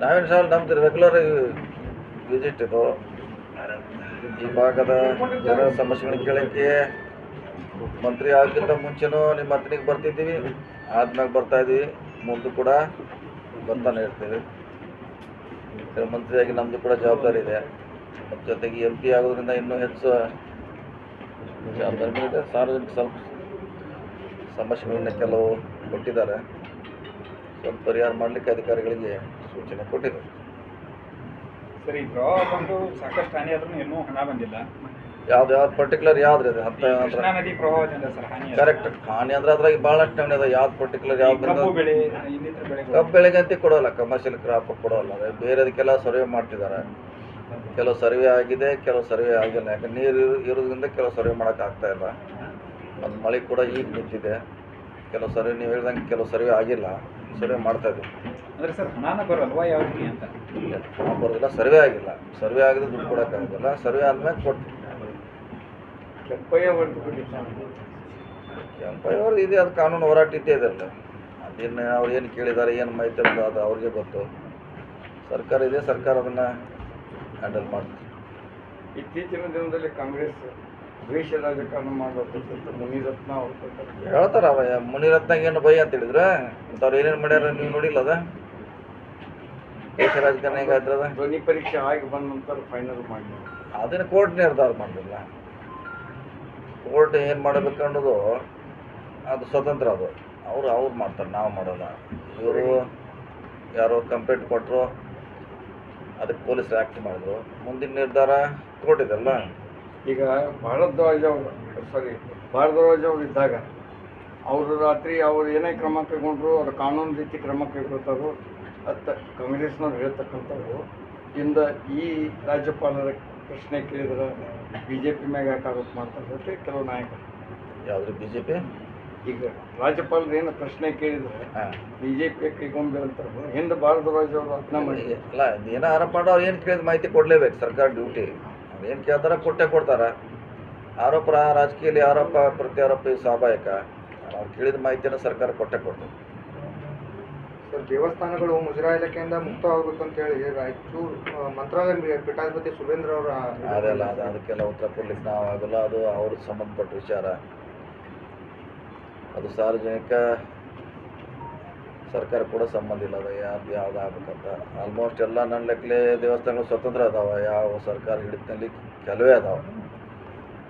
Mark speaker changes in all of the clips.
Speaker 1: ನಾವೇನು ಸಾಲ ನಮ್ದು ರೆಗ್ಯುಲರ್ ವಿಸಿಟ್ ಇದು. ಈ ಭಾಗದ ಜನರ ಸಮಸ್ಯೆಗಳನ್ನ ಕೇಳೋಕ್ಕೆ ಮಂತ್ರಿ ಆಗಕ್ಕಿಂತ ಮುಂಚೆನೂ ನಿಮ್ಮ ಹತ್ರನಿಗೆ ಬರ್ತಿದ್ದೀವಿ. ಆದ್ಮ್ಯಾಗ ಬರ್ತಾ ಇದ್ದೀವಿ ಮುಂದೆ ಕೂಡ ಬರ್ತಾನೆ ಇರ್ತೀವಿ. ಮಂತ್ರಿಯಾಗಿ ನಮ್ಮದು ಕೂಡ ಜವಾಬ್ದಾರಿ ಇದೆ. ಮತ್ತು ಜೊತೆಗೆ ಎಂ ಪಿ ಆಗೋದ್ರಿಂದ ಇನ್ನೂ ಹೆಚ್ಚು ಜವಾಬ್ದಾರಿ ಇದೆ. ಸಾರ್ವಜನಿಕ ಸ್ವಲ್ಪ ಸಮಸ್ಯೆಗಳನ್ನ ಕೆಲವು ಕೊಟ್ಟಿದ್ದಾರೆ. ಸ್ವಲ್ಪ ಪರಿಹಾರ ಮಾಡಲಿಕ್ಕೆ ಅಧಿಕಾರಿಗಳಿಗೆ ಸೂಚನೆ ಕೊಟ್ಟಿದ್ದಾರೆ.
Speaker 2: ಸರಿ ಪ್ರವಾಹ ಬಂದು ಸಾಕಷ್ಟು ಹಾನಿ ಆದ್ರೂ ಇನ್ನೂ ಹಣ ಬಂದಿಲ್ಲ.
Speaker 1: ಯಾವ್ದು ಯಾವ್ದು ಪರ್ಟಿಕ್ಯುಲರ್ ಯಾವ್ದು ಇದೆ ಹತ್ತು
Speaker 2: ಕೃಷ್ಣಾ ನದಿ ಪ್ರವಾಹದಿಂದ ಸರ್ ಹಾನಿ
Speaker 1: ಕರೆಕ್ಟ್ ಹಾನಿ ಅಂದ್ರೆ ಅದ್ರಾಗ ಭಾಳಷ್ಟು ಇದೆ ಯಾವ್ದು ಪರ್ಟಿಕ್ಯುಲರ್ ಯಾವ್ದು
Speaker 2: ಕಬ್ಬು ಬೆಳೆ ಅಂತ ಬೆಳೆಗಳು.
Speaker 1: ಕಬ್ಬು ಬೆಳೆಗಂತೂ ಕೊಡೋಲ್ಲ. ಕಮರ್ಷಿಯಲ್ ಕ್ರಾಪ್ ಕೊಡೋಲ್ಲ. ಅದೇ ಬೇರೆದಕ್ಕೆಲ್ಲ ಸರ್ವೆ ಮಾಡ್ತಿದ್ದಾರೆ. ಕೆಲವು ಸರ್ವೆ ಆಗಿದೆ ಕೆಲವು ಸರ್ವೆ ಆಗಿಲ್ಲ. ಯಾಕಂದ್ರೆ ನೀರು ಇರು- ಇರೋದ್ರಿಂದ ಕೆಲವು ಸರ್ವೆ ಮಾಡೋಕೆ ಆಗ್ತಾ ಇಲ್ಲ. ಮತ್ತು ಮಳೆ ಕೂಡ ಈಗ ನಿಂತಿದೆ. ಕೆಲವು ಸರ್ವೆ ನೀವು ಹೇಳ್ದಂಗೆ ಕೆಲವು ಸರ್ವೆ ಆಗಿಲ್ಲ. ಸರ್ವೆ ಮಾಡ್ತಾ ಇದ್ದೀವಿ
Speaker 2: ಅಂದ್ರೆ ಸರ್ ಹಣನ ಬರಲ್ವಾ ಯಾವ ರೀತಿ ಅಂತ
Speaker 1: ಬರೋದಿಲ್ಲ ಸರ್ವೆ ಆಗಿಲ್ಲ. ಸರ್ವೆ ಆಗಿದ್ರೆ ದುಡ್ಡು ಕೊಡೋಕ್ಕಾಗೋದಿಲ್ಲ ಸರ್ವೆ ಆದ್ಮೇಲೆ ಕೊಟ್ಟು
Speaker 2: ಕೆಂಪಯ್ಯ
Speaker 1: ಕೆಂಪಯ್ಯವ್ರದ್ದು ಇದೆ ಅದು ಕಾನೂನು ಹೋರಾಟ ಇದ್ದೇ ಇದೆಲ್ಲ ಅದೇನು ಅವ್ರು ಏನು ಕೇಳಿದ್ದಾರೆ ಏನು ಮಾಹಿತಿ ಅಂತ ಅದು ಅವ್ರಿಗೆ ಗೊತ್ತು. ಸರ್ಕಾರ ಇದೆ ಸರ್ಕಾರ ಅದನ್ನು ಹ್ಯಾಂಡಲ್ ಮಾಡ್ತಾರೆ
Speaker 2: ಇತ್ತೀಚಿನ ದಿನದಲ್ಲಿ ಕಾಂಗ್ರೆಸ್ ದ್ವೇಷ ರಾಜಕಾರಣ ಮಾಡೋದು ಮುನಿರತ್ನ ಅವ್ರು
Speaker 1: ಹೇಳ್ತಾರ ಅವ ಮುನಿರತ್ನಾಗ ಏನು ಭಯ ಅಂತ ಹೇಳಿದ್ರ? ಇಂಥವ್ರು ಏನೇನು ಮಾಡ್ಯಾರ ನೀವು ನೋಡಿಲ್ಲ ಅದ? ದ್ವೇಷ ರಾಜಕಾರಣ ಹೇಗಾಯ್ತದ
Speaker 2: ಧ್ವನಿ ಪರೀಕ್ಷೆ ಆಗಿ ಬಂದ ನಂತರ ಫೈನಲ್ ಮಾಡಿ.
Speaker 1: ಅದನ್ನ ಕೋರ್ಟ್ ನಿರ್ಧಾರ ಮಾಡಲಿಲ್ಲ ಕೋರ್ಟ್ ಏನು ಮಾಡಬೇಕು ಅನ್ನೋದು ಅದು ಸ್ವತಂತ್ರ ಅದು. ಅವರು ಅವ್ರು ಮಾಡ್ತಾರೆ ನಾವು ಮಾಡೋಲ್ಲ. ಇವರು ಯಾರೋ ಕಂಪ್ಲೇಂಟ್ ಕೊಟ್ಟರು ಅದಕ್ಕೆ ಪೊಲೀಸರು ಆ್ಯಕ್ಟ್ ಮಾಡಿದ್ರು. ಮುಂದಿನ ನಿರ್ಧಾರ ಕೋರ್ಟ್ ಇದೆಲ್ಲ
Speaker 2: ಈಗ ಭಾರದ್ವಾಜ್ ಅವರು ಸಾರಿ ಭಾರದ್ವಾಜ್ ಅವರು ಇದ್ದಾಗ ಅವರು ರಾತ್ರಿ ಅವರು ಏನೇ ಕ್ರಮ ಕೈಗೊಂಡ್ರು ಅವರು ಕಾನೂನು ರೀತಿ ಕ್ರಮ ಕೈಗೊಳ್ತಾರೋ ಅತ್ತ ಕಾಂಗ್ರೆಸ್ನವ್ರು ಹೇಳ್ತಕ್ಕಂಥವ್ರು ಇಂದ ಈ ರಾಜ್ಯಪಾಲರ ಪ್ರಶ್ನೆ ಕೇಳಿದ್ರೆ ಬಿ ಜೆ ಪಿ ಮ್ಯಾಗ ಯಾಕೆ ಆರೋಪ ಮಾಡ್ತಾರೆ ಅಂತ ಕೆಲವು ನಾಯಕರು.
Speaker 1: ಯಾವ್ದು ಬಿ ಜೆ ಪಿ
Speaker 2: ಈಗ ರಾಜ್ಯಪಾಲರು ಏನು ಪ್ರಶ್ನೆ ಕೇಳಿದ್ರೆ ಬಿ ಜೆ ಪಿ ಕೈಗೊಂಬೆ ಅಂತಾರೆ ಹಿಂದೆ ಭಾರದ್ವಾಜ್ ಅವರು ಅದನ್ನ ಮಾಡಿ
Speaker 1: ಅಲ್ಲ ಏನೋ ಆರೋಪ ಮಾಡೋ ಅವ್ರು ಏನು ಕೇಳಿದ ಮಾಹಿತಿ ಕೊಡಲೇಬೇಕು ಸರ್ಕಾರ ಡ್ಯೂಟಿ. ಏನು ಕೇಳ್ತಾರೆ ಕೊಟ್ಟೆ ಕೊಡ್ತಾರೆ. ಆರೋಪ ರಾಜಕೀಯಲ್ಲಿ ರಾಜಕೀಯದಲ್ಲಿ ಆರೋಪ ಪ್ರತ್ಯಾರೋಪ ಇದು ಸ್ವಾಭಾವಿಕ. ಅವ್ರು ಕೇಳಿದ ಮಾಹಿತಿಯನ್ನು ಸರ್ಕಾರ ಕೊಟ್ಟೆ ಕೊಡ್ತದೆ.
Speaker 3: ಸರ್ ದೇವಸ್ಥಾನಗಳು ಮುಜರಾ ಇಲಾಖೆಯಿಂದ ಮುಕ್ತವಾಗಬೇಕು ಅಂತ ಹೇಳಿ ರಾಯಚೂರು ಮಂತ್ರಾಲಯ ಪೀಠಾಧಿಪತಿ ಸುರೇಂದ್ರ ಅವರ
Speaker 1: ಅದೆಲ್ಲ ಅದು ಅದಕ್ಕೆಲ್ಲ ಉತ್ತರ ಕೊಡ್ಲಿಕ್ಕೆ ನಾವು ಆಗೋಲ್ಲ. ಅದು ಅವ್ರಿಗೆ ಸಂಬಂಧಪಟ್ಟ ವಿಚಾರ. ಅದು ಸಾರ್ವಜನಿಕ ಸರ್ಕಾರ ಕೂಡ ಸಂಬಂಧ ಇಲ್ಲ ಯಾರು ಯಾವ್ದು ಆಗ್ಬೇಕಂತ. ಆಲ್ಮೋಸ್ಟ್ ಎಲ್ಲ ನನ್ನ ಲೆಕ್ಕಲೆ ದೇವಸ್ಥಾನಗಳು ಸ್ವತಂತ್ರ ಅದಾವೆ, ಯಾವ ಸರ್ಕಾರ ಹಿಡಿತನಲ್ಲಿ ಕೆಲವೇ ಅದಾವೆ.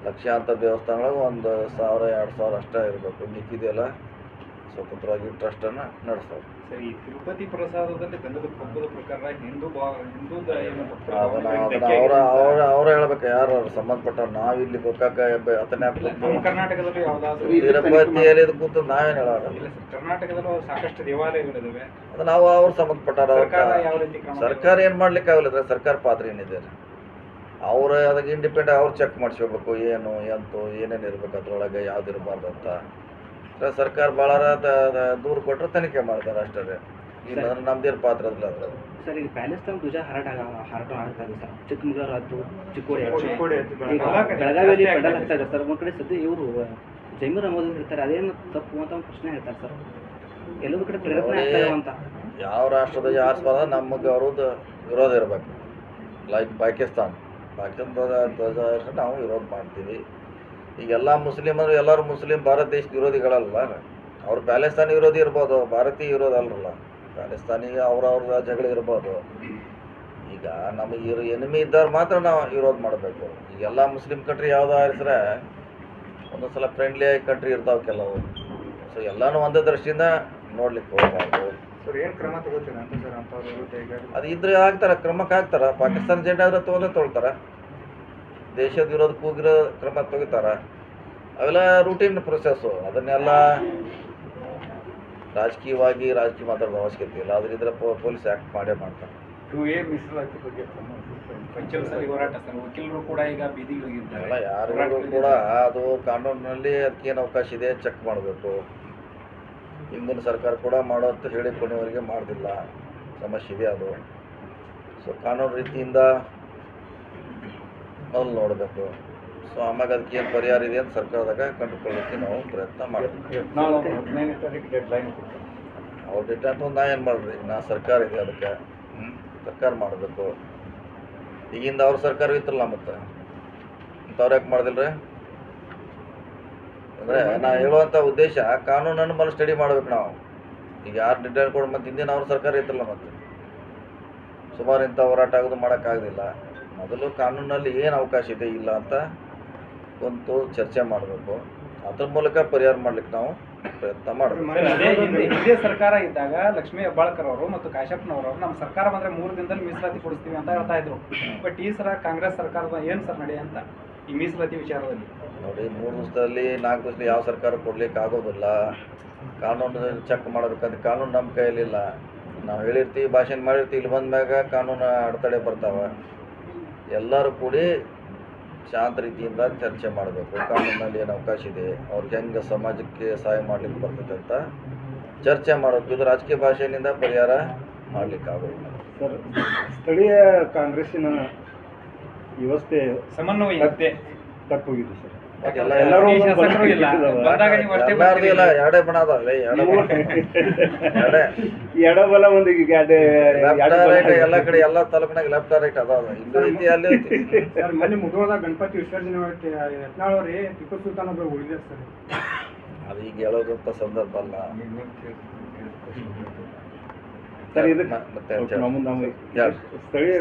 Speaker 1: ಲಕ್ಷಾಂತರ ದೇವಸ್ಥಾನಗಳು ಒಂದು ಸಾವಿರ, ಎರಡು ಸಾವಿರ ಅಷ್ಟೇ ಇರಬೇಕು. ಮಿಕ್ಕಿದೆಲ್ಲ ಸ್ವತಂತ್ರವಾಗಿ ಟ್ರಸ್ಟನ್ನು ನಡೆಸ್ತಾವೆ.
Speaker 2: ಸರಿ ತಿರುಪತಿ ಪ್ರಸಾದದಲ್ಲಿ ಗಂಧದ ಪಕ್ಕದ ಪ್ರಕಾರ ಹಿಂದೂ ಬಾ ಭಕ್ತರು
Speaker 1: ಅದನ್ನ ಅವರ. ಅವ್ರ ಅವ್ರ ಹೇಳ್ಬೇಕು ಯಾರು ಅವ್ರು ಸಂಬಂಧಪಟ್ಟವ್ರು? ನಾವಿಲ್ಲಿ ಗೋಕಾಕ ಅತನೇ
Speaker 2: ನಮ್ಮ ಕರ್ನಾಟಕದಲ್ಲೂ ಯಾವುದಾದ್ರೂ
Speaker 1: ತಿರುಪತಿಯಲ್ಲಿ ಇದು ಕೂತು ನಾವೇನು ಹೇಳೋಣ
Speaker 2: ಇಲ್ಲ ಸರ್ ಕರ್ನಾಟಕದಲ್ಲೂ ಸಾಕಷ್ಟು ದೇವಾಲಯಗಳಿದಾವೆ.
Speaker 1: ಅದು ನಾವು ಅವ್ರು ಸಂಬಂಧಪಟ್ಟಾರ
Speaker 2: ಸರ್ಕಾರ ಯಾವ ರೀತಿ ಕ್ರಮ
Speaker 1: ಸರ್ಕಾರ ಏನು ಮಾಡ್ಲಿಕ್ಕೆ ಆಗಲ್ಲ ಸರ್ಕಾರ ಪಾತ್ರ ಏನಿದೆ? ಅವ್ರ ಅದಕ್ಕೆ ಇಂಡಿಪೆಂಡೆಂಟ್ ಅವ್ರು ಚೆಕ್ ಮಾಡಿಸ್ಕೋಬೇಕು ಏನು ಎಂತು ಏನೇನು ಇರ್ಬೇಕು ಅದ್ರೊಳಗೆ ಯಾವ್ದು ಇರಬಾರ್ದು ಅಂತ. ಸರ್ಕಾರ ಭಾಳ ದೂರು ಕೊಟ್ಟರೆ ತನಿಖೆ ಮಾಡ್ತಾರೆ ಅಷ್ಟೇ ಇಲ್ಲ ನಮ್ದೇನು ಪಾತ್ರ ಅದ್ರ
Speaker 4: ಸರ್ ಈಗ ಪ್ಯಾಲೇಸ್ ತಮ್ಮ ಧ್ವಜ ಹಾರಾಟ ಹಾರಾಟ ಆಗ್ತಾ ಇದೆ ಸರ್. ಚಿಕ್ಕಮಗಳೂರು ಆಯ್ತು ಚಿಕ್ಕೋಡಿ ಬೆಳಗಾವಿಯಲ್ಲಿ ಪೆಡಲ್
Speaker 2: ಆಗ್ತಾ
Speaker 4: ಇದೆ. ಸರ್. ಒಂದು ಕಡೆ ಸದ್ಯ ಇವರು ಜಮೀರ್ ಅಹಮದ್ ಹೇಳ್ತಾರೆ. ಅದೇನು ತಪ್ಪು ಅಂತ ಒಂದು ಪ್ರಶ್ನೆ ಹೇಳ್ತಾರೆ ಸರ್. ಎಲ್ಲೊಂದು ಕಡೆ ಪ್ರೇರೇಪಣೆ ಆಗ್ತಾ ಇಲ್ಲ ಅಂತ.
Speaker 1: ಯಾವ ರಾಷ್ಟ್ರದ ಆರಿಸ್ಬಾರ್ದ ನಮಗೆ ಅವ್ರದ್ದು ವಿರೋಧ ಇರಬೇಕು. ಲೈಕ್ ಪಾಕಿಸ್ತಾನ್. ಪಾಕಿಸ್ತಾನದ ಧ್ವಜ ನಾವು ವಿರೋಧ ಮಾಡ್ತೀವಿ. ಈಗ ಎಲ್ಲ ಅಂದ್ರೆ ಎಲ್ಲರೂ ಮುಸ್ಲಿಂ ಭಾರತ ದೇಶದ ವಿರೋಧಿಗಳಲ್ಲ. ಅವ್ರು ಪ್ಯಾಲೆಸ್ತಾನಿ ವಿರೋಧಿ ಇರ್ಬೋದು ಭಾರತೀಯ ವಿರೋಧ ಅಲ್ಲರಲ್ಲ ಪ್ಯಾಲೆಸ್ತಾನಿಗೆ ಅವ್ರವ್ರ ಜಗಳ ಇರ್ಬೋದು. ಈಗ ನಮಗೆ ಇರೋ ಎನಿಮಿ ಇದ್ದವ್ರು ಮಾತ್ರ ನಾವು ವಿರೋಧ ಮಾಡಬೇಕು. ಈಗ ಎಲ್ಲ ಮುಸ್ಲಿಂ ಕಂಟ್ರಿ ಯಾವ್ದು ಆರಿಸ್ರೆ ಒಂದೊಂದು ಸಲ ಫ್ರೆಂಡ್ಲಿ ಕಂಟ್ರಿ ಇರ್ತಾವೆ ಕೆಲವು. ಸೊ ಎಲ್ಲನೂ ಒಂದೇ ದೃಷ್ಟಿಯಿಂದ ನೋಡ್ಲಿಕ್ಕೆ ಹೋಗ್ಬಾರ್ದು.
Speaker 3: ಏನು ಕ್ರಮ ತಗೋತೀರಾ
Speaker 1: ಅದು ಇದ್ರೆ ಆಗ್ತಾರ ಕ್ರಮಕ್ಕೆ ಹಾಕ್ತಾರ ಪಾಕಿಸ್ತಾನ ಜೆಂಡಾದ್ರೆ ತೊಗೊಂಡೇ ತೊಗೊಳ್ತಾರ. ದೇಶದ ವಿರೋಧ ಕೂಗಿರೋ ಕ್ರಮ ತೆಗಿತಾರ. ಅವೆಲ್ಲ ರೂಟೀನ್ ಪ್ರೊಸೆಸ್ಸು ಅದನ್ನೆಲ್ಲ ರಾಜಕೀಯವಾಗಿ ರಾಜಕೀಯ ಮಾತಾಡೋದು ಅವಶ್ಯಕತೆ ಇಲ್ಲ. ಅದರಿದ್ರೆ ಪೊಲೀಸ್ ಆ್ಯಕ್ಟ್ ಮಾಡೇ ಮಾಡ್ತಾರೆ.
Speaker 2: ಟು ಎ ಮೀಸಲಾತಿ ಬಗ್ಗೆ ಪಂಚವಸಲಿ ಹೋರಾಟ ಸರ್. ವಕೀಲರು ಕೂಡ ಈಗ ಬೀದಿಗಳಿಗಿದ್ದಾರೆ.
Speaker 1: ಎಲ್ಲ ಯಾರಿಗೂ ಕೂಡ ಅದು ಕಾನೂನಿನಲ್ಲಿ ಅದಕ್ಕೇನು ಅವಕಾಶ ಇದೆ ಚೆಕ್ ಮಾಡಬೇಕು. ಹಿಂದಿನ ಸರ್ಕಾರ ಕೂಡ ಮಾಡೋ ಅಂತ ಹೇಳಿ ಕೊನೆಯವರೆಗೆ ಮಾಡೋದಿಲ್ಲ. ಸಮಸ್ಯೆ ಇದೆ ಅದು. ಸೊ ಕಾನೂನು ರೀತಿಯಿಂದ ಮೊದಲು ನೋಡಬೇಕು. ಸೊ ಆಮ್ಯಾಗ ಅದಕ್ಕೆ ಏನು ಪರಿಹಾರ ಇದೆ ಅಂತ ಸರ್ಕಾರದಾಗ ಕಂಡುಕೊಳ್ಳೋಕ್ಕೆ ನಾವು ಪ್ರಯತ್ನ
Speaker 2: ಡೆಡ್ ಕೊಡ್ತಾರೆ
Speaker 1: ಅವ್ರ ಡೇಟಾ ಅಂತ ನಾ ಏನು ಮಾಡ್ರಿ ನಾ ಸರ್ಕಾರ ಇದೆ ಅದಕ್ಕೆ? ಸರ್ಕಾರ ಮಾಡಬೇಕು. ಈಗಿಂದ ಅವ್ರ ಸರ್ಕಾರ ಇತ್ತಲ್ಲ ಮತ್ತೆ? ಇಂಥವ್ರು ಯಾಕೆ ಮಾಡ್ದಿಲ್ರಿ? ಅಂದರೆ ನಾ ಹೇಳುವಂಥ ಉದ್ದೇಶ ಕಾನೂನನ್ನು ಮೇಲೆ ಸ್ಟಡಿ ಮಾಡ್ಬೇಕು ನಾವು. ಈಗ ಯಾರು ಡಿಟೇಲ್ ಕೊಡು ಮತ್ತೆ ಹಿಂದಿನ ಅವ್ರ ಸರ್ಕಾರ ಇತ್ತಲ್ಲ ಮತ್ತೆ? ಸುಮಾರು ಇಂಥ ಹೋರಾಟ ಆಗೋದು ಮಾಡೋಕ್ಕಾಗೋದಿಲ್ಲ ಮೊದಲು ಕಾನೂನಲ್ಲಿ ಏನು ಅವಕಾಶ ಇದೆ ಇಲ್ಲ ಅಂತ ಒಂದು ಚರ್ಚೆ ಮಾಡಬೇಕು. ಅದ್ರ ಮೂಲಕ ಪರಿಹಾರ ಮಾಡ್ಲಿಕ್ಕೆ ನಾವು ಪ್ರಯತ್ನ ಮಾಡಬೇಕು.
Speaker 5: ಸರ್ಕಾರ ಇದ್ದಾಗ ಲಕ್ಷ್ಮೀ ಹೆಬ್ಬಾಳ್ಕರ್ ಅವರು ಮತ್ತು ಕಾಶ್ಯಪ್ನವರು ನಮ್ಮ ಸರ್ಕಾರ ಬಂದ್ರೆ ಮೂರು ದಿನದಲ್ಲಿ ಮೀಸಲಾತಿ ಕೊಡಿಸ್ತೀವಿ ಅಂತ ಹೇಳ್ತಾ ಇದ್ರು. ಬಟ್ ಈ ಸಲ ಕಾಂಗ್ರೆಸ್ ಸರ್ಕಾರದ ಏನು ಸರ್ ನಡೆ ಅಂತ ಈ ಮೀಸಲಾತಿ ವಿಚಾರದಲ್ಲಿ?
Speaker 1: ನೋಡಿ ಮೂರು ದಿವಸದಲ್ಲಿ ನಾಲ್ಕು ದಿವಸದಲ್ಲಿ ಯಾವ ಸರ್ಕಾರ ಕೊಡ್ಲಿಕ್ಕೆ ಆಗೋದಿಲ್ಲ. ಕಾನೂನು ಚೆಕ್ ಮಾಡಬೇಕಂತ ಕಾನೂನು ನಮ್ಮ ಕೈಯಲ್ಲಿಲ್ಲ. ನಾವು ಹೇಳಿರ್ತೀವಿ ಭಾಷಣ ಮಾಡಿರ್ತೀವಿ ಇಲ್ಲಿ ಬಂದ ಮ್ಯಾಗ ಕಾನೂನು ಅಡೆತಡೆ ಬರ್ತಾವೆ. ಎಲ್ಲರೂ ಕೂಡಿ ಶಾಂತ ರೀತಿಯಿಂದ ಚರ್ಚೆ ಮಾಡಬೇಕು. ಕಾನೂನಲ್ಲಿ ಏನು ಅವಕಾಶ ಇದೆ ಅವ್ರಿಗೆ ಹೆಂಗೆ ಸಮಾಜಕ್ಕೆ ಸಹಾಯ ಮಾಡಲಿಕ್ಕೆ ಬರ್ತದೆ ಅಂತ ಚರ್ಚೆ ಮಾಡಬೇಕು. ಇದು ರಾಜಕೀಯ ಭಾಷೆಯಿಂದ ಪರಿಹಾರ ಮಾಡ್ಲಿಕ್ಕೆ ಆಗೋದಿಲ್ಲ
Speaker 6: ಸರ್ ಸ್ಥಳೀಯ ಕಾಂಗ್ರೆಸ್ಸಿನ ವ್ಯವಸ್ಥೆ
Speaker 5: ಸಮನ್ವಯ ಇದ್ದೆ
Speaker 6: ತಪ್ಪೋಗಿದೆ ಸರ್.
Speaker 1: ಎರಡೇ ಬಣ ಅದಾವೆ ಎರಡೇ ಬಣ ಎರಡೇ.
Speaker 6: ಎಡಬಲ ಒಂದು ಈಗ.
Speaker 1: ಎಲ್ಲ ಕಡೆ ಎಲ್ಲ ತಾಲೂಕಿನಾಗ ಲೆಫ್ಟ್ ರೈಟ್ ಅದಾವ. ಇಲ್ಲಿ ಐತಿ ಅಲ್ಲಿ ಐತಿ
Speaker 7: ಸರ್ ಗಣಪತಿ ವಿಸರ್ಜನೆ ಮಾಡಿ ಯತ್ನಾಳವ್ರಿ ಟಿಪ್ಪು ಸುಲ್ತಾನ್ ಒಬ್ಬರು ಉಳಿದ ಸರ್.
Speaker 1: ಅದು ಈಗ ಹೇಳೋದಂತ ಸಂದರ್ಭ ಅಲ್ಲ?
Speaker 6: ಸ್ಥಳೀಯ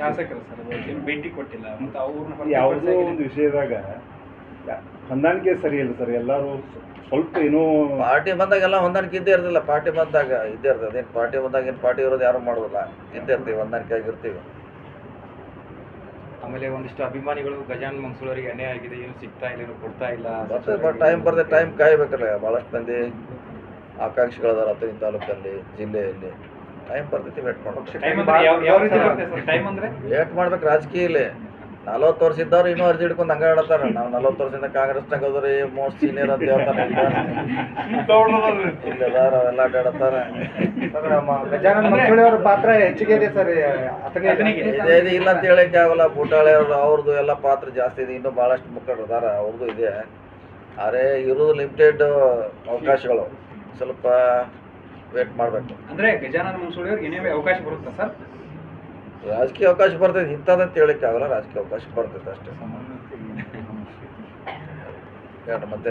Speaker 5: ಶಾಸಕರು. ಸರ್ ಭೇಟಿ ಕೊಟ್ಟಿಲ್ಲ. ಮತ್ತೆ ಅವ್ರನ್ನ
Speaker 6: ಯಾವುದೋ ಒಂದು ವಿಷಯದಾಗ ಹೊಂದಾಣಿಕೆ ಸರಿ ಇಲ್ಲ ಸರ್ ಎಲ್ಲರೂ ಸ್ವಲ್ಪ ಏನೋ
Speaker 1: ಪಾರ್ಟಿ ಬಂದಾಗ ಎಲ್ಲ ಹೊಂದಾಣಿಕೆ ಇದ್ದೇ ಇರ್ತಿಲ್ಲ ಪಾರ್ಟಿ ಬಂದಾಗ ಇದ್ದೇ ಇರ್ತದೆ ಅದೇನು ಪಾರ್ಟಿ ಬಂದಾಗ ಏನು ಪಾರ್ಟಿ ಇರೋದು ಯಾರು ಮಾಡೋದಿಲ್ಲ ಇದ್ದೇ ಇರ್ತೀವಿ ಹೊಂದಾಣಿಕೆ ಆಗಿರ್ತೀವಿ
Speaker 8: ಆಮೇಲೆ ಒಂದಿಷ್ಟು ಅಭಿಮಾನಿಗಳು ಗಜಾನ್ ಮಂಗ್ಸೂಳರಿಗೆ ಅನ್ಯಾಯ ಆಗಿದೆ ಏನು ಸಿಗ್ತಾ ಇಲ್ಲ ಏನು ಕೊಡ್ತಾ ಇಲ್ಲ
Speaker 1: ಬರ್ತದೆ ಬಟ್ ಟೈಮ್ ಬರ್ತದೆ ಟೈಮ್ ಕಾಯ್ಬೇಕಲ್ಲ ಭಾಳಷ್ಟು ಮಂದಿ ಆಕಾಂಕ್ಷಿಗಳದಾರ ಹತ್ತಿನ ತಾಲೂಕಲ್ಲಿ ಜಿಲ್ಲೆಯಲ್ಲಿ. ಟೈಮ್ ಬರ್ತೈತಿ ವೇಟ್ ಮಾಡ್ಬೇಕು.
Speaker 5: ಟೈಮ್ ಅಂದ್ರೆ ಯಾವ ಯಾವ ಸರ್ ಟೈಮ್ ಅಂದ್ರೆ?
Speaker 1: ವೇಟ್ ಮಾಡ್ಬೇಕು ರಾಜಕೀಯಲ್ಲಿ ನಲವತ್ತು ವರ್ಷ ಇದ್ದವ್ರು ಇನ್ನೂ ಅರ್ಜಿ ಹಿಡ್ಕೊಂಡು ಹಂಗ ಹೇಳ್ತಾರ ನಾವು ನಲವತ್ತು ವರ್ಷದಿಂದ ಕಾಂಗ್ರೆಸ್ನಾಗ ಹೋದ್ರಿ ಮೋಸ್ಟ್ ಸೀನಿಯರ್ ಅಂತ ಹೇಳ್ತಾನೆ ಇಲ್ಲಿ ಅದಾರ ಅವೆಲ್ಲ ಅಡ್ಡಾಡತ್ತಾರ
Speaker 3: ಪಾತ್ರ ಹೆಚ್ಚಿಗೆ ಇದೆ ಸರ್.
Speaker 1: ಇದೆ. ಇಲ್ಲ ಅಂತ ಹೇಳಕ್ಕೆ ಆಗಲ್ಲ. ಬೂಟಾಳೆ ಅವ್ರು ಅವ್ರದ್ದು ಎಲ್ಲ ಪಾತ್ರ ಜಾಸ್ತಿ ಇದೆ. ಇನ್ನೂ ಭಾಳಷ್ಟು ಮುಖಂಡರು ಅದಾರ. ಅವ್ರದ್ದು ಇದೆ. ಆದರೆ ಇರೋದು ಲಿಮಿಟೆಡ್ ಅವಕಾಶಗಳು. ಸ್ವಲ್ಪ ವೇಟ್ ಮಾಡಬೇಕು.
Speaker 5: ಅಂದ್ರೆ ಗಜಾನನ ಅವ್ರಿಗೆ ಏನೇ ಅವಕಾಶ ಬರುತ್ತಾ ಸರ್?
Speaker 1: ರಾಜಕೀಯ ಅವಕಾಶ ಬರ್ತೈತೆ ಇಂಥದ್ದಂತ ಹೇಳಕ್ಕೆ ಆಗಲ್ಲ ರಾಜಕೀಯ ಅವಕಾಶ ಬರ್ತೈತೆ ಅಷ್ಟೇ. ಮತ್ತೆ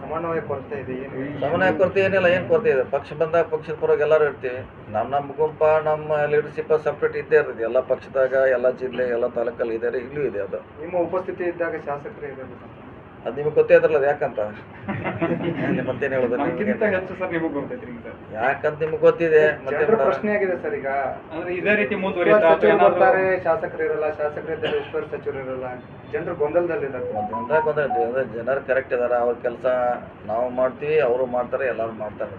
Speaker 3: ಸಮನ್ವಯ ಕೊರತೆ ಇದೆ ಏನು
Speaker 1: ಸಮನ್ವಯ ಕೊರತೆ ಏನಿಲ್ಲ ಏನು ಕೊರತೆ ಇದೆ? ಪಕ್ಷ ಬಂದಾಗ ಪಕ್ಷದ ಪರವಾಗಿ ಎಲ್ಲರೂ ಇರ್ತೀವಿ. ನಮ್ಮ ನಮ್ಮ ಗುಂಪ ನಮ್ಮ ಲೀಡರ್ಶಿಪ್ ಸಪ್ರೇಟ್ ಇದ್ದೇ ಇರ್ತೈತಿ ಎಲ್ಲ ಪಕ್ಷದಾಗ ಎಲ್ಲ ಜಿಲ್ಲೆ ಎಲ್ಲ ತಾಲೂಕಲ್ಲಿ ಇದ್ದಾರೆ ಇಲ್ಲೂ ಇದೆ ಅದು.
Speaker 3: ನಿಮ್ಮ ಉಪಸ್ಥಿತಿ ಇದ್ದಾಗ ಶಾಸಕರೇ ಇರಬೇಕು
Speaker 1: ಅದು ನಿಮಗೆ ಗೊತ್ತೇ ಇದ್ರಲ್ಲ ಅದು ಯಾಕಂತ? ಮತ್ತೇನು ಹೇಳೋದು?
Speaker 5: ನಮ್ಗಿಂತ ಹೆಚ್ಚು ಸರ್ ನಿಮಗೆ ಸರ್.
Speaker 1: ಯಾಕಂತ ನಿಮ್ಗೆ ಗೊತ್ತಿದೆ? ಮತ್ತೆ
Speaker 3: ಜನರ ಪ್ರಶ್ನೆ ಆಗಿದೆ ಸರ್ ಈಗ.
Speaker 5: ಅಂದ್ರೆ ಇದೇ ರೀತಿ
Speaker 3: ಬರ್ತಾರೆ ಶಾಸಕರು ಇರಲ್ಲ ಶಾಸಕರು ಇದ್ದಾರೆ ಉಸ್ತುವಾರಿ ಸಚಿವರು ಇರಲ್ಲ ಜನರು ಗೊಂದಲದಲ್ಲಿದ್ದಾರೆ
Speaker 1: ಜನರ ಬಂದ್ರೆ ಜನರು ಕರೆಕ್ಟ್ ಇದಾರೆ ಅವ್ರ ಕೆಲಸ ನಾವು ಮಾಡ್ತೀವಿ ಅವರು ಮಾಡ್ತಾರೆ ಎಲ್ಲರೂ ಮಾಡ್ತಾರೆ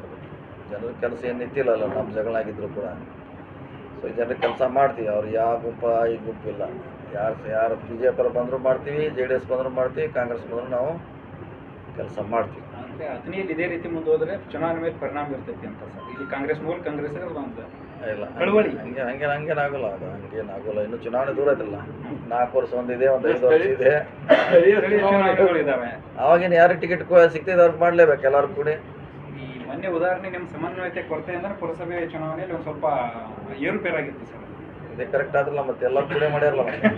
Speaker 1: ಜನರ ಕೆಲಸ ಏನು ನಿಂತಿಲ್ಲಲ್ಲ ನಮ್ಮ ಜಗಳ ಆಗಿದ್ರು ಕೂಡ. ಸೊ ಜನರ ಕೆಲಸ ಮಾಡ್ತೀವಿ ಅವ್ರು ಯಾವ ಗುಂಪ ಈ ಗುಂಪಿಲ್ಲ ಯಾರು ಯಾರು ಬಿ ಜೆ ಪಿ ಬಂದರೂ ಮಾಡ್ತೀವಿ ಜೆ ಡಿ ಎಸ್ ಬಂದರೂ ಮಾಡ್ತೀವಿ ಕಾಂಗ್ರೆಸ್ ಬಂದರೂ ನಾವು ಕೆಲಸ ಮಾಡ್ತೀವಿ.
Speaker 5: ಅಂದ್ರೆ ಅತನಿಯಲ್ಲಿ ಇದೇ ರೀತಿ ಮುಂದುವರೆದ್ರೆ ಚುನಾವಣೆ ಮೇಲೆ ಪರಿಣಾಮ ಇರ್ತೈತಿ ಅಂತ ಸರ್. ಇಲ್ಲಿ ಕಾಂಗ್ರೆಸ್ ಮೂಲ ಕಾಂಗ್ರೆಸ್
Speaker 1: ಇಲ್ಲ
Speaker 5: ಕಳವಳಿ.
Speaker 1: ಹಂಗೆ ಹಂಗೇನು ಹಂಗೇನಾಗಲ್ಲ ಅದು ಹಂಗೇನಾಗೋಲ್ಲ ಇನ್ನು ಚುನಾವಣೆ ದೂರ ಐತಲ್ಲ. ನಾಲ್ಕು ವರ್ಷ ಒಂದಿದೆ ಒಂದು ಐದು ವರ್ಷ ಇದೆ. ಅವಾಗಿನ ಯಾರು ಟಿಕೆಟ್ ಸಿಗ್ತಿದೆ ಅವ್ರಿಗೆ ಮಾಡಲೇಬೇಕು ಎಲ್ಲರೂ ಕೂಡಿ.
Speaker 5: ಈ ಮೊನ್ನೆ ಉದಾಹರಣೆ ನಿಮ್ಮ ಸಮನ್ವಯತೆ ಕೊರತೆ ಅಂದ್ರೆ ಪುರಸಭೆ ಚುನಾವಣೆಯಲ್ಲಿ ಒಂದು ಸ್ವಲ್ಪ ಏರುಪೇರಾಗಿತ್ತು ಸರ್.
Speaker 1: ಇದೇ ಕರೆಕ್ಟ್ ಆದ್ರಲ್ಲ ಮತ್ತೆ ಎಲ್ಲ ಕೂಡೆ ಮಾಡ್ಯಾರಲ್ಲ ಮತ್ತೆ.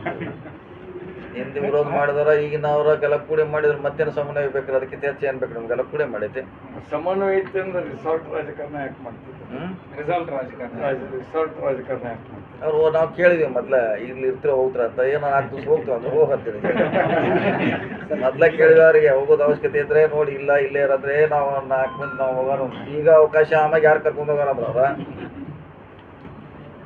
Speaker 1: ಹಿಂದೆ ವಿರೋಧ ಮಾಡಿದಾರ ಈಗಿನ ಅವರ ಕೆಲ ಕೂಡೆ ಮಾಡಿದ್ರೆ ಮತ್ತೇನು ಸಮನ್ವಯ ಬೇಕ್ರಿ? ಅದಕ್ಕಿಂತ ಹೆಚ್ಚು ಏನ್ ಬೇಕು ನಮ್ಗೆಲ್ಲ ಕೂಡೆ ಮಾಡೈತಿ.
Speaker 2: ಸಮನ್ವಯ ಇತ್ತು ಅಂದ್ರೆ ರಿಸಾರ್ಟ್ ರಾಜಕಾರಣ ಯಾಕೆ ಮಾಡ್ತಿದ್ರು?
Speaker 1: ಹ್ಮ್?
Speaker 5: ರಿಸಲ್ಟ್ ರಾಜಕಾರಣ.
Speaker 2: ರಿಸಾರ್ಟ್ ರಾಜಕಾರಣ ಯಾಕೆ ಮಾಡ್ತಿದ್ರು?
Speaker 1: ಅವ್ರು ನಾವು ಕೇಳಿದ್ವಿ ಮೊದ್ಲ ಇಲ್ಲಿ ಇರ್ತೀರ ಹೋಗ್ತಾರ ಅಂತ. ಏನೋ ನಾಲ್ಕು ದಿವಸ ಹೋಗ್ತೀವಿ ಅಂದ್ರೆ ಹೋಗಂತೇಳಿ ಮೊದ್ಲ ಕೇಳಿದವರಿಗೆ ಹೋಗೋದು ಅವಶ್ಯಕತೆ ಇದ್ರೆ ನೋಡಿ ಇಲ್ಲ ಇಲ್ಲೇ ಇರೋದ್ರೆ ನಾವು ನಾಲ್ಕು ಮಂದಿ ನಾವು ಹೋಗೋಣ ಈಗ ಅವಕಾಶ ಆಮ್ಯಾಗ ಯಾರು ಕರ್ಕೊಂಡು ಹೋಗೋಣ ಅವ್ರ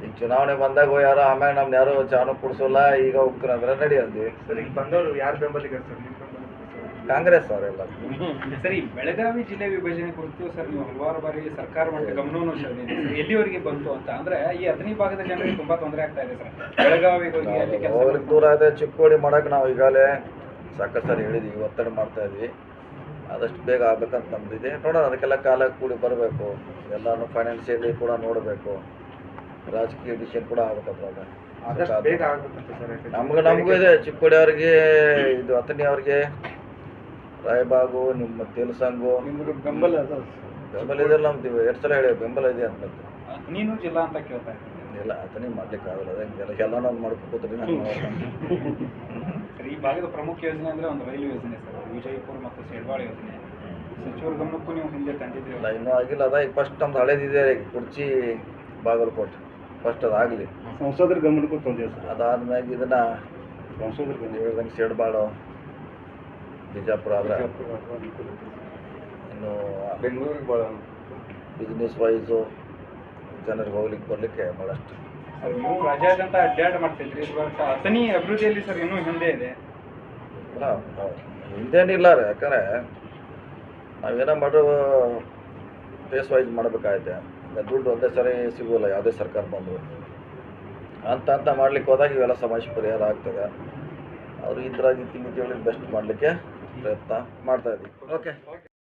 Speaker 1: ಈಗ ಚುನಾವಣೆ ಬಂದಾಗ ಯಾರೋ ಆಮೇಲೆ ನಮ್ನ ಯಾರು ಚಾನು ಕೊಡ್ಸೋಲ್ಲ ಈಗ ಹೋಗ್ತಾರೆ ಅಂದ್ರೆ ನಡಿ
Speaker 3: ಸರ್ ಈಗ ಬಂದವರು ಯಾರು ಬೆಂಬಲಿಗರು ಸರ್? ನಿಮ್ಮ ಬೆಂಬಲಿಗರು ಸರ್?
Speaker 1: ಕಾಂಗ್ರೆಸ್ ಅವರೆಲ್ಲ
Speaker 5: ಸರಿ ಬೆಳಗಾವಿ ಜಿಲ್ಲೆ ವಿಭಜನೆ ಕುರಿತು ಸರ್ ನೀವು ಹಲವಾರು ಬಾರಿ ಸರ್ಕಾರ ಮಟ್ಟ ಗಮನವನ್ನು ಸರ್ ಎಲ್ಲಿವರೆಗೆ ಬಂತು ಅಂತ? ಅಂದ್ರೆ ಈ ಹದಿನೈದು ಭಾಗದ ಜನರಿಗೆ ತುಂಬಾ ತೊಂದರೆ ಆಗ್ತಾ ಇದೆ ಸರ್. ಬೆಳಗಾವಿಗೆ ಹೋಗಿ ಅಲ್ಲಿ ಕೆಲಸ
Speaker 1: ಅವ್ರಿಗೆ ದೂರ ಆದ್ರೆ ಚಿಕ್ಕೋಡಿ ಮಾಡಕ್ಕೆ ನಾವು ಈಗಾಗಲೇ ಸಾಕಷ್ಟು ಸಾರಿ ಹೇಳಿದ್ವಿ ಒತ್ತಡ ಮಾಡ್ತಾ ಇದ್ವಿ. ಆದಷ್ಟು ಬೇಗ ಆಗ್ಬೇಕಂತ ನಮ್ದಿದೆ. ನೋಡೋಣ ಅದಕ್ಕೆಲ್ಲ ಕಾಲ ಕೂಡಿ ಬರಬೇಕು. ಎಲ್ಲಾನು ಫೈನಾನ್ಸಿಯಲಿ ಕೂಡ ನೋಡಬೇಕು. ರಾಜಕೀಯ ಡಿಸಿಷನ್ ಕೂಡ
Speaker 3: ಆಗುತ್ತೆ ಅದ್ರಾಗ
Speaker 1: ನಮ್ಗೆ ನಮಗೂ ಇದೆ ಚಿಕ್ಕೋಡಿ ಅವ್ರಿಗೆ ಇದು ಅತನಿ ಅವ್ರಿಗೆ ರಾಯಬಾಗು ನಿಮ್ಮ ತೆಲುಸಂಗು.
Speaker 2: ನಿಮ್ಗೆ ಬೆಂಬಲ ಅದ
Speaker 1: ಬೆಂಬಲ ಇದೆ ನಮ್ದು ಎರಡು ಸಲ ಹೇಳಿ ಬೆಂಬಲ ಇದೆ ಅಂತ.
Speaker 5: ನೀನು ಜಿಲ್ಲಾ ಅಂತ ಕೇಳ್ತಾ ಇದ್ದೀನಿ.
Speaker 1: ಇಲ್ಲ ಅತನಿ ಮಾಡ್ಲಿಕ್ಕೆ ಆಗಲ್ಲ ಅದೇ ಎಲ್ಲ ನಾನು ಮಾಡ್ಕೊತೀರಿ
Speaker 5: ಸರ್ ಈ ಭಾಗದ ಪ್ರಮುಖ ಯೋಜನೆ ಅಂದರೆ ಒಂದು ರೈಲು ಯೋಜನೆ ಸರ್ ವಿಜಯಪುರ ಮತ್ತು ಸೇಡ್ವಾಳ ಯೋಜನೆ. ಸಚಿವರ ಗಮನಕ್ಕೂ ನೀವು ಹಿಂದೆ ತಂದಿದ್ದೀರಿ.
Speaker 1: ಇಲ್ಲ ಇನ್ನೂ ಆಗಿಲ್ಲ ಅದ ಈಗ ಫಸ್ಟ್ ನಮ್ದು ಹಳೇದಿದೆ ಈಗ ಕುರ್ಚಿ ಬಾಗಲಕೋಟೆ. ಫಸ್ಟ್ ಅದಾಗಲಿ
Speaker 6: ಸಂಸದರ ಗಮನಕ್ಕೂ ತೊಂದರೆ ಸರ್.
Speaker 1: ಅದಾದ್ಮ್ಯಾಗ ಇದನ್ನ
Speaker 6: ಸಂಸದರ
Speaker 1: ಹೇಳ್ದಂಗೆ ಸೇಡ್ಬಾಳು. ಬಿಜಾಪುರ ಆದ್ರೆ. ಇನ್ನು
Speaker 2: ಬೆಂಗಳೂರಿಗೆ ಭಾಳ
Speaker 1: ಬಿಸ್ನೆಸ್ ವೈಸು ಜನರಿಗೆ ಹೋಗ್ಲಿಕ್ಕೆ ಬರಲಿಕ್ಕೆ ಭಾಳಷ್ಟು
Speaker 5: ಸರ್ ನೀವು ರಾಜ್ಯಾದ್ಯಂತ ಅಡ್ಡಾಡ್ ಮಾಡ್ತಿದ್ರಿ. ಅತನಿ ಅಭಿವೃದ್ಧಿಯಲ್ಲಿ ಸರ್ ಇನ್ನೂ ಹಿಂದೆ ಇದೆ.
Speaker 1: ಇಲ್ಲ ಹಿಂದೇನಿಲ್ಲ ರೀ. ಯಾಕಂದ್ರೆ ನಾವೇನೋ ಮಾಡೋ ಫೇಸ್ ವೈಸ್ ಮಾಡಬೇಕಾಯ್ತೆ ದುಡ್ಡು ಒಂದೇ ಸರಿ ಸಿಗೋಲ್ಲ ಯಾವುದೇ ಸರ್ಕಾರ ಬಂದರು. ಅಂತ ಅಂತ ಮಾಡ್ಲಿಕ್ಕೆ ಹೋದಾಗ ಇವೆಲ್ಲ ಸಮಾಜ ಪರಿಹಾರ ಆಗ್ತದೆ. ಅವರು ಇದ್ರಾಗಿ ತಿಳಿ ಬೆಸ್ಟ್ ಮಾಡಲಿಕ್ಕೆ ಪ್ರಯತ್ನ ಮಾಡ್ತಾ ಇದ್ದೀವಿ. ಓಕೆ